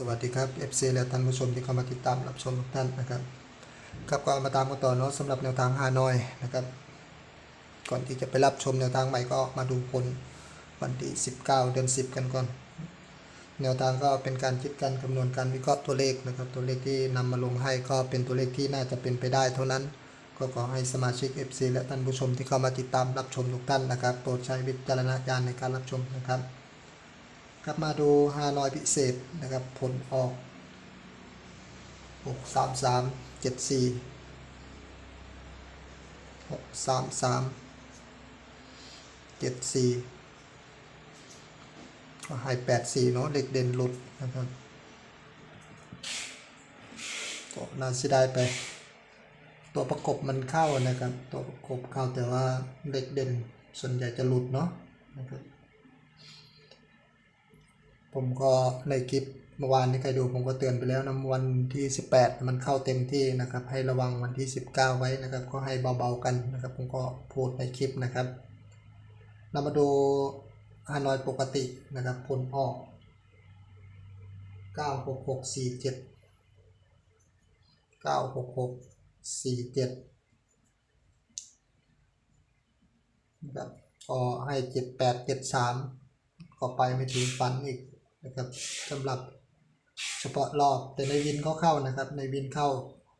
สวัสดีครับ FC และท่านผู้ชมที่เข้ามาติดตามรับชมทุกท่านนะครับครับก็มาตามกันต่อเนาะสำหรับแนวทางฮานอยนะครับ ก่อนที่จะไปรับชมแนวทางใหม่ก็มาดูผลวันที่ 19 เดือน 10 กันก่อน แนวทางก็เป็นการคิดการคำนวณการวิเคราะห์ตัวเลขนะครับ ตัวเลขที่นำมาลงให้ก็เป็นตัวเลขที่น่าจะเป็นไปได้เท่านั้น ก็ขอให้สมาชิก FC และท่านผู้ชมที่เข้ามาติดตามรับชมทุกท่านนะครับ โปรดใช้วิจารณญาณในการรับชมนะครับ กลับมาดูฮานอยพิเศษนะครับ ผลออกหกสามสามเจ็ดสี่หกสามสามเจ็ดสี่ก็ให้แปดสี่เนาะเล็กเด่นหลุดนะครับก็น่าเสียดายไป ตัวประกบมันเข้านะครับ ตัวประกบเข้าแต่ว่าเล็กเด่นส่วนใหญ่จะหลุดเนาะนะครับ ผมก็ในคลิปเมื่อวานที่ใครดูผมก็เตือนไปแล้วนะวันที่ 18 มันเข้าเต็มที่นะครับ ให้ระวังวันที่ 19 ไว้นะครับ ก็ให้เบาๆกันนะครับ ผมก็พูดในคลิปนะครับเรามาดูฮานอยปกตินะครับผลออก 96647 96647นะครับก็ให้ 7873 ก็ไปไม่ถึงฝันอีก นะครับสำหรับเฉพาะรอบแต่ในวินก็เข้านะครับ ในวินเข้า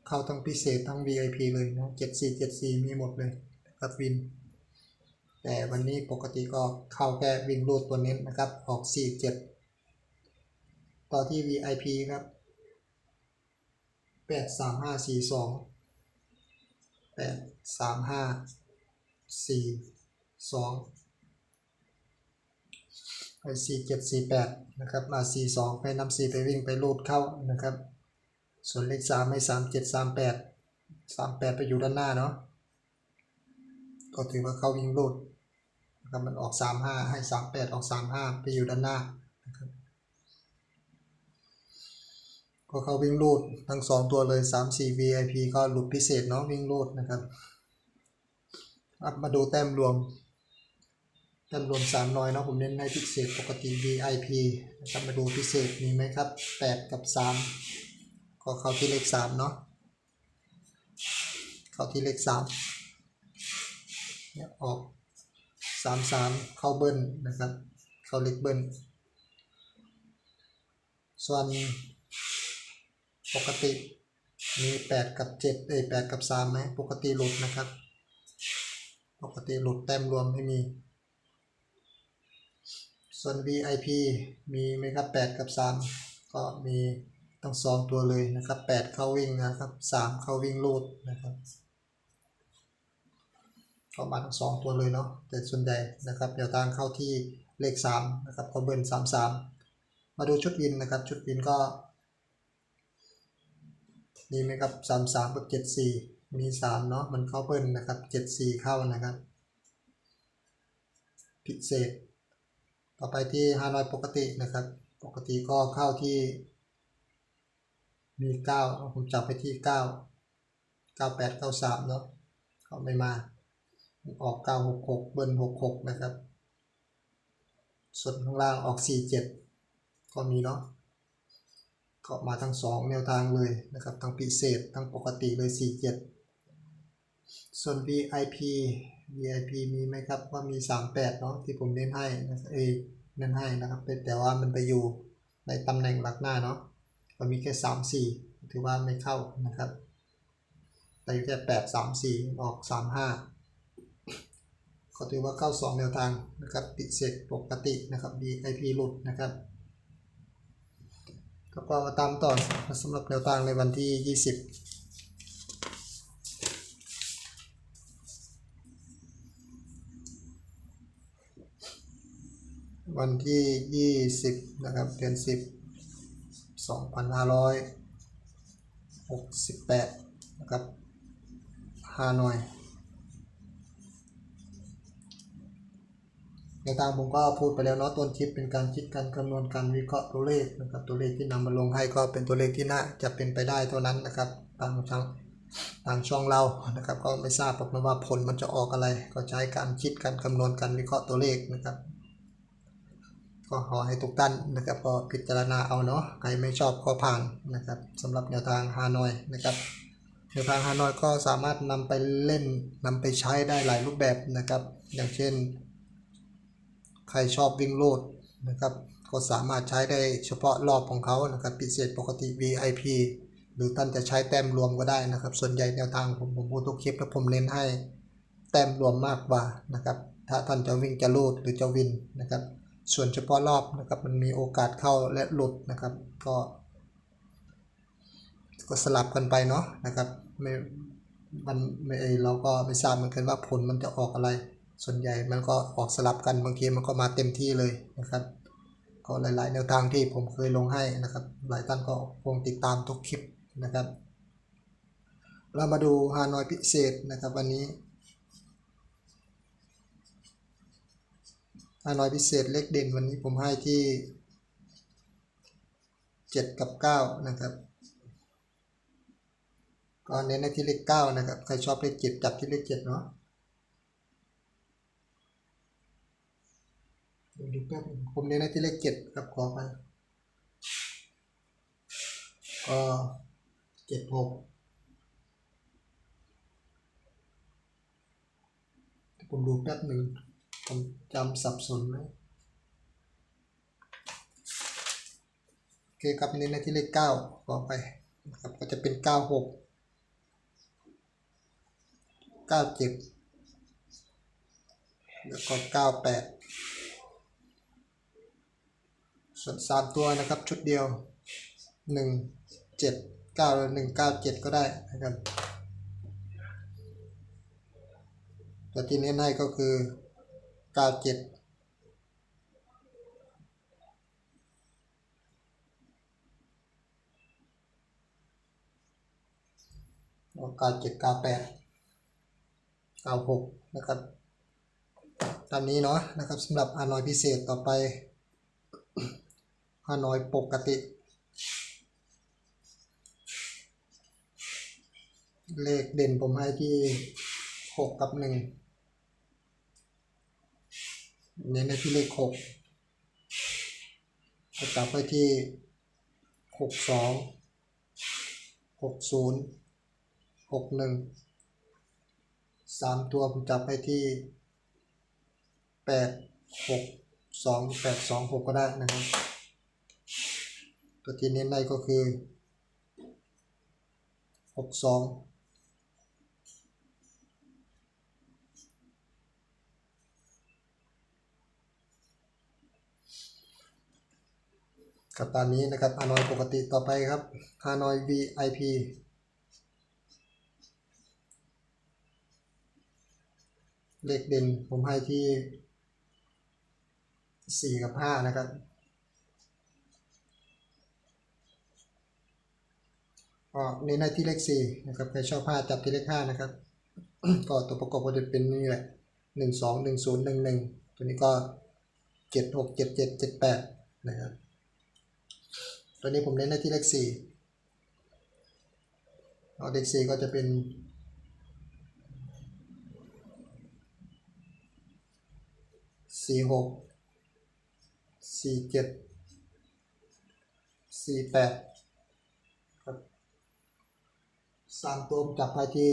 เข้าทั้งพิเศษทั้ง VIP เลยนะ74 74มีหมดเลยนะครับวิน แต่วันนี้ปกติก็เข้าแค่วิ่งรูดตัวเน้นนะครับออก47ต่อที่ VIP ครับ83542 83542 ไปสี่เจ็ดสี่แปดนะครับมาสี่สองไปนำสี่ไปวิ่งไปรูดเข้านะครับ ส่วนเลขสามให้สามเจ็ดสามแปดสามแปดไปอยู่ด้านหน้าเนาะก็ถือว่าเข้าวิ่งรูดนะครับมันออกสามห้าให้สามแปดออกสามห้าไปอยู่ด้านหน้านะครับก็เข้าวิ่งรูดทั้งสองตัวเลยสามสี่ VIP ก็หลุดพิเศษเนาะวิ่งรูดนะครับมาดูแต้มรวม จำรวมสามน้อยเนาะผมเน้นให้พิเศษปกติ VIP นะครับมาดูพิเศษมีไหมครับ8กับ3ก็เข้าที่เลข3เนาะเข้าที่เลข3เนี่ยออก3 3เข้าเบิ้ลนะครับ เข้าเลขเบิ้ลส่วนปกติมี8กับ7เอ้ย8กับ3ไหมปกติหลุดนะครับ ปกติหลุดแต้มรวมไม่มี ส่วน VIP มีไหมครับ8กับ 3 ก็มีทั้งสองตัวเลยนะครับ 8 เข้าวิ่งนะครับ 3 เข้าวิ่งลูดนะครับก็มาทั้งสองตัวเลยเนาะแต่ส่วนใหญ่นะครับเดี๋ยวทางเข้าที่เลข 3 นะครับก็เบิ้ล3 3 มาดูชุดวินนะครับ ชุดวินก็มีไหมครับ3 3กับ7 4 มี 3 เนาะมันเข้าเบิ้ลนะครับ 7 4 เข้านะครับ พิเศษ ต่อไปที่ฮานอยปกตินะครับ ปกติก็เข้าที่ มีเก้าผมจับไปที่เก้าเก้าแปดเก้าสามเนาะเขาไม่มาออกเก้าหกหกเบิ้ลหกหกนะครับ ส่วนข้างล่างออกสี่เจ็ดก็มีเนาะก็มาทั้งสองแนวทางเลยนะครับทั้งพิเศษทั้งปกติเลยสี่เจ็ดส่วน VIP VIP มีไหมครับว่ามี 38เนาะที่ผมเน้นให้นะเอเน้นให้นะครับแต่แต่ว่ามันไปอยู่ในตำแหน่งหลักหน้าเนาะก็มีแค่ 3 4 ถือว่าไม่เข้านะครับ แต่อยู่แค่8 3 4 ออก 3 5ก็ถือว่าเข้า 2 แนวทางนะครับปิดเสร็จปกตินะครับ VIP หลุดนะครับก็ก็ตามต่อสำหรับแนวทางในวันที่ 20 วันที่ 20 นะครับ เดือน 10 2568 นะครับฮานอยในทางผมก็พูดไปแล้วเนาะต้นคลิปเป็นการคิดการคำนวณการวิเคราะห์ตัวเลขนะครับ ตัวเลขที่นำมาลงให้ก็เป็นตัวเลขที่น่าจะเป็นไปได้เท่านั้นนะครับทางช่องทางช่องเรานะครับ ก็ไม่ทราบหรอกนะว่าผลมันจะออกอะไร ก็ใช้การคิดการคำนวณการวิเคราะห์ตัวเลขนะครับ ก็ขอให้ทุกท่านนะครับก็พิจารณาเอาเนาะใครไม่ชอบก็ผ่านนะครับสำหรับแนวทางฮานอยนะครับแนวทางฮานอยก็สามารถนำไปเล่นนำไปใช้ได้หลายรูปแบบนะครับ อย่างเช่น ใครชอบวิ่งโลดนะครับก็สามารถใช้ได้เฉพาะรอบของเขานะครับพิเศษปกติ VIP หรือท่านจะใช้แต้มรวมก็ได้นะครับ ส่วนใหญ่แนวทางผมผมพูดทุกคลิปแล้วผมเน้นให้แต้มรวมมากกว่านะครับ ถ้าท่านจะวิ่งจะลูดหรือจะวินนะครับ ส่วนเฉพาะรอบนะครับมันมีโอกาสเข้าและหลุดนะครับ ก็ ก็สลับกันไปเนาะนะครับไม่มันไม่เราก็ไม่ทราบเหมือนกันว่าผลมันจะออกอะไร ส่วนใหญ่มันก็ออกสลับกันบางทีมันก็มาเต็มที่เลยนะครับ ก็หลาย ๆ แนวทางที่ผมเคยลงให้นะครับ หลายท่านก็คงติดตามทุกคลิปนะครับ เรามาดูฮานอยพิเศษนะครับ วันนี้ ฮานอยพิเศษเลขเด่นวันนี้ผมให้ที่7กับ9นะครับก็เน้นในที่เลข9นะครับใครชอบเลข7จับที่เลข7เนาะเดี๋ยวดูแป๊บนึงผมเน้นในที่เลขเจ็ดครับขอไปก็เจ็ดหกผมดูแป๊บหนึ่ง ผมจำสับสนไหมโอเคครับเน้นในที่เลขเก้าขอไปนะครับก็จะเป็นเก้าหกเก้าเจ็ดแล้วก็เก้าแปดส่วนสามตัวนะครับชุดเดียวหนึ่งเจ็ดเก้าหนึ่งเก้าเจ็ดก็ได้นะครับตัวที่เน้นให้ก็คือ เก้าเจ็ดเก้าเจ็ดเก้าแปดเก้าหกนะครับ ตามนี้เนาะนะครับสำหรับอานอยพิเศษต่อไปฮานอยปกติ เลขเด่นผมให้ที่หกกับหนึ่ง เน้นในที่เลขหกก็จับไปที่หกสองหกศูนย์หกหนึ่งสามตัวผมจับไปที่แปดหกสองแปดสองหกก็ได้นะครับ ตัวที่เน้นในก็คือหกสอง กับตามนี้นะครับฮานอยปกติต่อไปครับฮานอย VIP เลขเด่นผมให้ที่ 4 กับ 5 นะครับ ก็เน้นในที่เลขสี่นะครับ ใครชอบผ้าจับที่เลขห้านะครับ ก็ตัวประกอบก็จะเป็นนี่แหละหนึ่งสองหนึ่งศูนย์หนึ่งหนึ่งตัวนี้ก็เจ็ดหกเจ็ดเจ็ดเจ็ดแปดนะครับ ตัวนี้ผมเน้นในที่เลขสี่เอาเลขสี่ก็จะเป็นสี่หกสี่เจ็ดสี่แปดครับสามตัวจับไปที่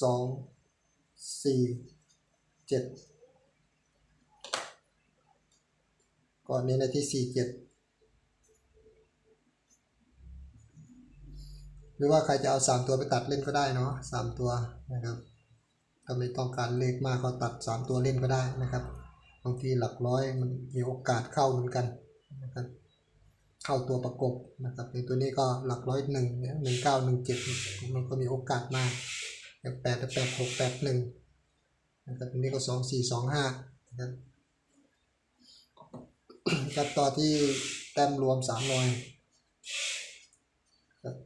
สองสี่เจ็ดก่อนนี้ในที่สี่เจ็ด หรือว่าใครจะเอาสามตัวไปตัดเล่นก็ได้เนาะสามตัวนะครับถ้าไม่ต้องการเลขมากก็ตัดสามตัวเล่นก็ได้นะครับบางทีหลักร้อยมันมีโอกาสเข้าเหมือนกันนะครับเข้าตัวประกบนะครับในตัวนี้ก็หลักร้อยหนึ่งเนี่ยหนึ่งเก้าหนึ่งเจ็ดมันก็มีโอกาสมากแปดแปดหกแปดหนึ่งนะครับตัวนี้ก็สองสี่สองห้านะครับครับต่อที่แต้มรวมสามหน่วยครับ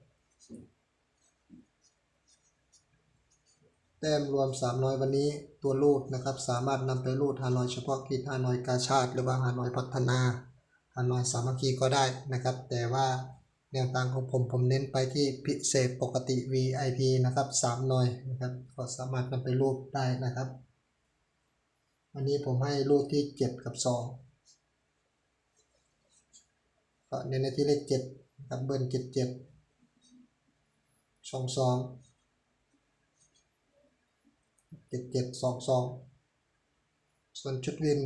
แต้มรวมสามน้อยวันนี้ตัวรูดนะครับ สามารถนำไปรูดฮานอยเฉพาะกิจฮานอยกาชาติ หรือว่าฮานอยพัฒนาฮานอยสามัคคีก็ได้นะครับ แต่ว่าแนวทางของผมผมเน้นไปที่พิเศษปกติ VIP นะครับสามหน่อยนะครับก็สามารถนำไปรูดได้นะครับวันนี้ผมให้รูดที่เจ็ดกับสองก็เน้นในที่เลขเจ็ดกับเบิ้ลเจ็ดเจ็ ดสองสองเจ็ดเจ็ดสองสองส่วนชุดวิน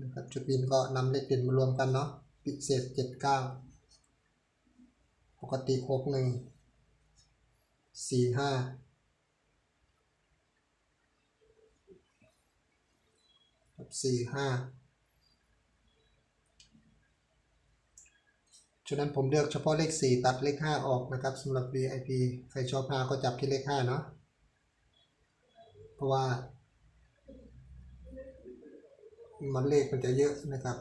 นะครับชุดวินก็นำเลขเด่นมารวมกันเนาะพิเศษเจ็ดเก้าปกติหกหนึ่งสี่ห้ากับสี่ห้าฉะนั้นผมเลือกเฉพาะเลขสี่ตัดเลขห้าออกนะครับสำหรับ VIP ใครชอบห้าก็จับที่เลขห้าเนาะ เพราะว่า มันเลขมันจะเยอะนะครับ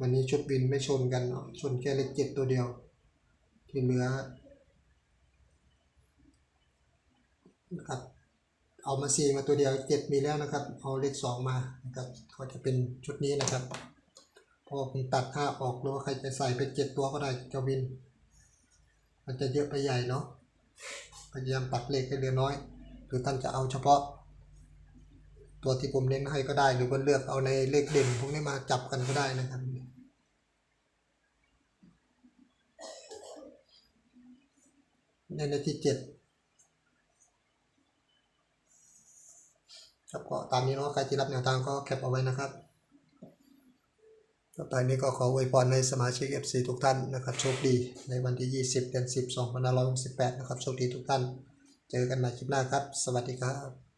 วันนี้ชุดวินไม่ชนกันเนาะชนแค่เลขเจ็ดตัวเดียว ที่เหลือนะครับเอามาสี่มาตัวเดียวเจ็ดมีแล้วนะครับ เอาเลขสองมานะครับก็จะเป็นชุดนี้นะครับ พอผมตัดห้าออกหรือว่าใครจะใส่เป็นเจ็ดตัวก็ได้จ้าวิน มันจะเยอะไปใหญ่เนาะพยายามตัดเลขให้เหลือน้อย รือท่านจะเอาเฉพาะ ตัวที่ผมเน้นให้ก็ได้ หรือว่าเลือกเอาในเลขเด่นพวกนี้มาจับกันก็ได้นะครับในในที่เจ็ดครับก็ตามนี้เนาะใครที่รับแนวทางก็แคปเอาไว้นะครับต่อไปนี้ก็ขออวยพรในสมาชิก FC ทุกท่านนะครับโชคดีในวันที่ 20 เดือน 10 2568 นะครับโชคดีทุกท่าน เจอกันใหม่คลิปหน้าครับ สวัสดีครับ